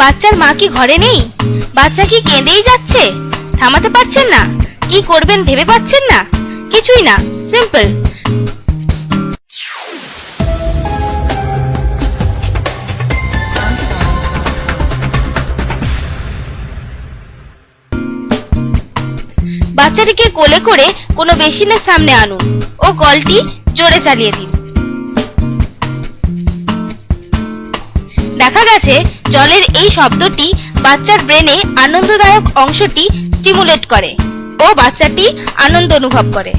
বাচ্চার মা কি ঘরে নেই? বাচ্চা কি কেঁদেই যাচ্ছে? থামাতে পারছেন না? কি করবেন ভেবে পাচ্ছেন না? কিছুই না, সিম্পল। বাচ্চাটিকে কোলে করে কোনো বেসিনের সামনে আনুন। ও কলটি জোরে চালিয়ে দিন। দেখা গেছে জলের এই শব্দটি বাচ্চার ব্রেনে আনন্দদায়ক অংশটি স্টিমুলেট করে ও বাচ্চাটি আনন্দ অনুভব করে।